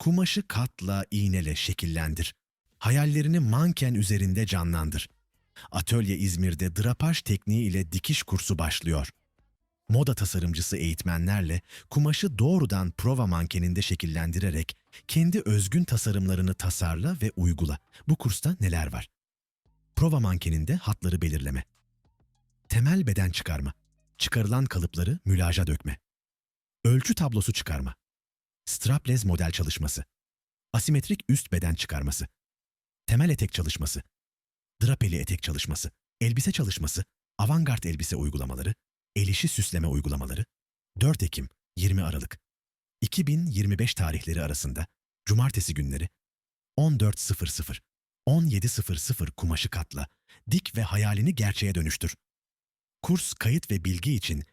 Kumaşı katla, iğnele şekillendir. Hayallerini manken üzerinde canlandır. Atölye İzmir'de drapaj tekniği ile dikiş kursu başlıyor. Moda tasarımcısı eğitmenlerle kumaşı doğrudan prova mankeninde şekillendirerek kendi özgün tasarımlarını tasarla ve uygula. Bu kursta neler var? Prova mankeninde hatları belirleme. Temel beden çıkarma. Çıkarılan kalıpları mülaja dökme. Ölçü tablosu çıkarma. Strapless model çalışması. Asimetrik üst beden çıkarması. Temel etek çalışması. Drapeli etek çalışması. Elbise çalışması. Avantgard elbise uygulamaları. El işi süsleme uygulamaları. 4 Ekim 20 Aralık 2025 tarihleri arasında cumartesi günleri 14.00 17.00 kumaşı katla, dik ve hayalini gerçeğe dönüştür. Kurs kayıt ve bilgi için